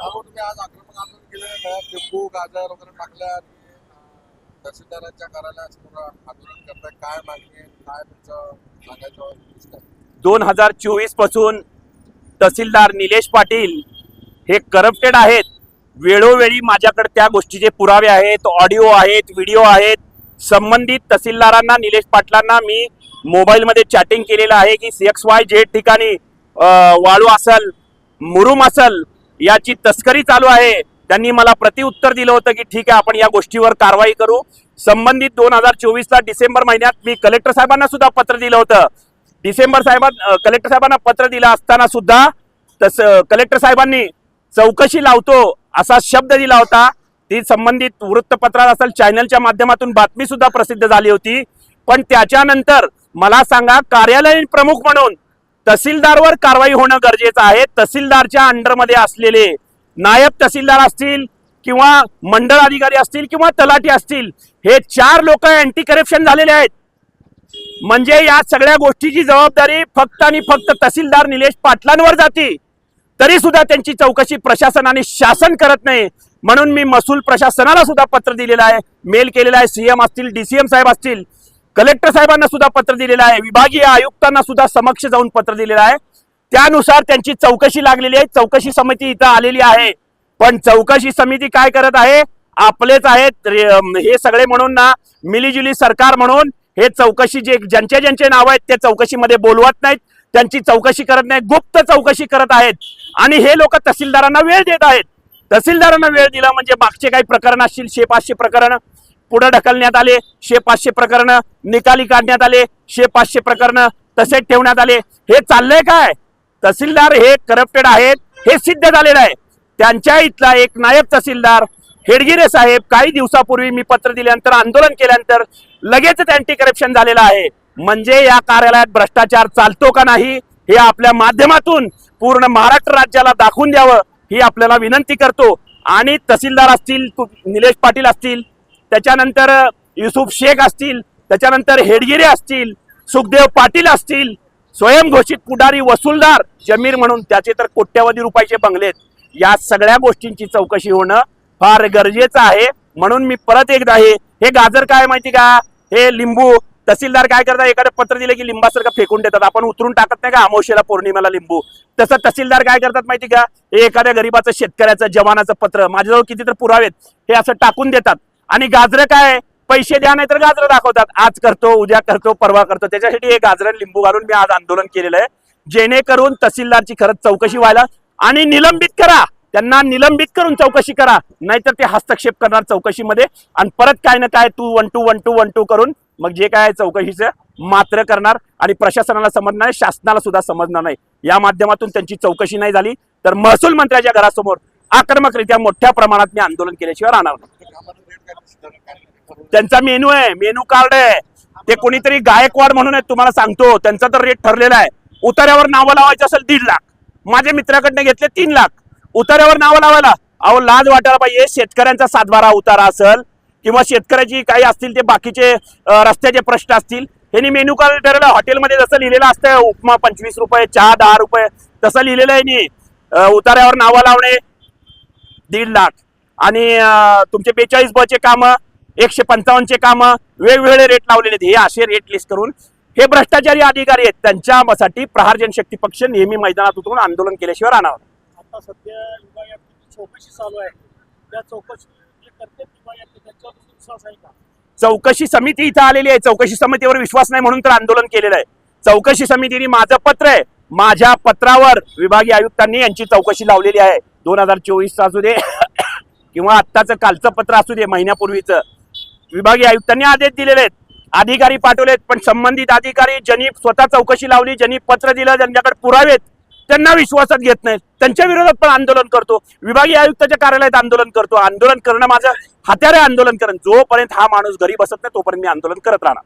त्यामुळे तुम्ही आज आक्रमक आंदोलन केलं गळ्यात लिंबू गाजर वगैरे टाकल्या आणि तहसीलदारांच्या कार्यालयात आंदोलन करताय काय मागणी काय तुमचं सांगायचं दोन हजार चोवीसपासून तहसीलदार निलेश पाटील हे करप्टेड आहेत. वेळोवेळी माझ्याकडे त्या गोष्टीचे पुरावे आहेत ऑडिओ आहेत व्हिडिओ आहेत. संबंधित तहसीलदारांना निलेश पाटलांना मी मोबाईलमध्ये चॅटिंग केलेलं आहे की सी एक्स वाय झेड ठिकाणी वाळू असल मुरुम असल याची तस्करी चालू आहे. त्यांनी मला प्रतिउत्तर दिलं होतं की ठीक आहे आपण या गोष्टीवर कारवाई करू. संबंधित दोन हजार चोवीसला डिसेंबर महिन्यात मी कलेक्टर साहेबांना सुद्धा पत्र दिलं होतं. डिसेंबर साहेबां कलेक्टर साहेबांना पत्र दिलं असताना सुद्धा तस कलेक्टर साहेबांनी चौकशी लावतो असा शब्द दिला होता. ती संबंधित वृत्तपत्रात असेल चॅनलच्या माध्यमातून बातमी सुद्धा प्रसिद्ध झाली होती. पण त्याच्यानंतर मला सांगा कार्यालयीन प्रमुख म्हणून तहसीलदारवर कारवाई होणं गरजेचं आहे. तहसीलदारच्या अंडरमध्ये असलेले नायब तहसीलदार असतील किंवा मंडळ अधिकारी असतील किंवा तलाठी असतील हे चार लोक अँटी करप्शन झालेले आहेत. म्हणजे या सगळ्या गोष्टीची जबाबदारी फक्त आणि फक्त तहसीलदार निलेश पाटलांवर जाते. तरी सुद्धा त्यांची चौकशी प्रशासन आणि शासन करत नाही. म्हणून मी महसूल प्रशासनाला सुद्धा पत्र दिलेलं आहे. मेल केलेला आहे. सीएम असतील डीसीएम साहेब असतील. कलेक्टर साहेबांना सुद्धा पत्र दिलेलं आहे विभागीय आयुक्तांना सुद्धा समक्ष जाऊन पत्र दिलेलं आहे. त्यानुसार त्यांची चौकशी लागलेली आहे. चौकशी समिती इथं आलेली आहे. पण चौकशी समिती काय करत आहे? आपलेच आहेत. हे सगळे म्हणून ना मिलीजुली सरकार म्हणून हे चौकशी जे ज्यांचे ज्यांचे नाव आहेत ते चौकशीमध्ये बोलवत नाहीत. त्यांची चौकशी करत नाही गुप्त चौकशी करत आहेत. आणि हे लोक तहसीलदारांना वेळ देत आहेत. तहसीलदारांना वेळ दिला म्हणजे मागचे काही प्रकरण असतील शे पाचशे प्रकरण पुढे ढकलण्यात आले. शे पाचशे प्रकरण निकाली काढण्यात आले. शे पाचशे प्रकरण तसेच ठेवण्यात आले. हे चाललंय काय? तहसीलदार हे करप्टेड आहेत. हे सिद्ध झालेलं आहे. त्यांच्या इथला एक नायब तहसीलदार हेडगिरे साहेब काही दिवसापूर्वी मी पत्र दिल्यानंतर आंदोलन केल्यानंतर लगेचच अँटी करप्शन झालेलं आहे. म्हणजे या कार्यालयात भ्रष्टाचार चालतो का नाही हे आपल्या माध्यमातून पूर्ण महाराष्ट्र राज्याला दाखवून द्यावं ही आपल्याला विनंती करतो. आणि तहसीलदार असतील निलेश पाटील असतील त्याच्यानंतर युसुफ शेख असतील त्याच्यानंतर हेडगिरे असतील सुखदेव पाटील असतील स्वयंघोषित पुढारी वसूलदार जमीर म्हणून त्याचे तर कोट्यवधी रुपयाचे बंगलेत या सगळ्या गोष्टींची चौकशी होणं फार गरजेचं आहे. म्हणून मी परत एकदा हे हे गाजर काय माहिती का? हे लिंबू तहसीलदार काय करतात? एखादं पत्र दिलं की लिंबासारखं फेकून देतात. आपण उतरून टाकत नाही का? अमावशेला पौर्णिमेला लिंबू. तसं तहसीलदार काय करतात माहिती का? हे एखाद्या गरीबाचं शेतकऱ्याचं जवानाचं पत्र माझ्याजवळ किती तर पुरावेत हे असं टाकून देतात. आणि गाजरं काय पैसे द्या नाही तर गाजरं दाखवतात. आज करतो उद्या करतो परवा करतो. त्याच्यासाठी हे गाजरं लिंबू घालून मी आज आंदोलन केलेलं आहे. जेणेकरून तहसीलदारची खरंच चौकशी व्हायला आणि निलंबित करा. त्यांना निलंबित करून चौकशी करा. नाहीतर ते हस्तक्षेप करणार चौकशीमध्ये. आणि परत काय ना काय तू one two one two one two करून मग जे काय चौकशीचं मात्र करणार. आणि प्रशासनाला समजणार नाही शासनाला सुद्धा समजणार नाही. या माध्यमातून त्यांची चौकशी नाही झाली. तर महसूल मंत्र्याच्या घरासमोर आक्रमकरित्या मोठ्या प्रमाणात मी आंदोलन केल्याशिवाय राहणार नाही. त्यांचा मेनू आहे मेनू कार्ड आहे. ते कोणीतरी गायकवाड म्हणून आहे तुम्हाला सांगतो. त्यांचा तर रेट ठरलेला आहे. उतार्यावर नावं लावायचं असेल दीड लाख. माझ्या मित्राकडनं घेतले तीन लाख. उतार्यावर नावं लावायला. अहो लाज वाटायला पाहिजे. शेतकऱ्यांचा सातबारा उतारा असेल किंवा शेतकऱ्याची काही असतील ते बाकीचे रस्त्याचे प्रश्न असतील यांनी मेनू कार्ड ठरवलं. हॉटेलमध्ये जसं लिहिलेलं असतं उपमा पंचवीस रुपये चहा दहा रुपये तसं लिहिलेलं आहे नी. उतार्यावर नावं लावणे दीड लाख. आणि तुमचे बेचाळीस बचे कामं एकशे पंचावन्नचे कामं वेगवेगळे रेट लावलेले आहेत. हे असे रेट लिस्ट करून हे भ्रष्टाचारी अधिकारी आहेत. त्यांच्यासाठी प्रहार जनशक्ती पक्ष नेहमी मैदानात उतरून आंदोलन केल्याशिवाय राहणार. आता सध्या चौकशी चालू आहे. त्या चौकशी समिती इथं आलेली आहे. चौकशी समितीवर विश्वास नाही म्हणून तर आंदोलन केलेलं आहे. चौकशी समितीने माझं पत्र आहे. माझ्या पत्रावर विभागीय आयुक्तांनी यांची चौकशी लावलेली आहे. दोन हजार चोवीस असू दे किंवा आत्ताचं कालचं पत्र असू दे महिन्यापूर्वीचं. विभागीय आयुक्तांनी आदेश दिलेले आहेत. अधिकारी पाठवलेत पण संबंधित अधिकारी ज्यांनी स्वतः चौकशी लावली ज्यांनी पत्र दिलं ज्यांच्याकडे पुरावेत त्यांना विश्वासात घेत नाहीत. त्यांच्या विरोधात पण आंदोलन करतो. विभागीय आयुक्ताच्या कार्यालयात आंदोलन करतो. आंदोलन करणं माझं हात्यारे आंदोलन करणं. जोपर्यंत हा माणूस घरी बसत नाही तोपर्यंत मी आंदोलन करत राहणार.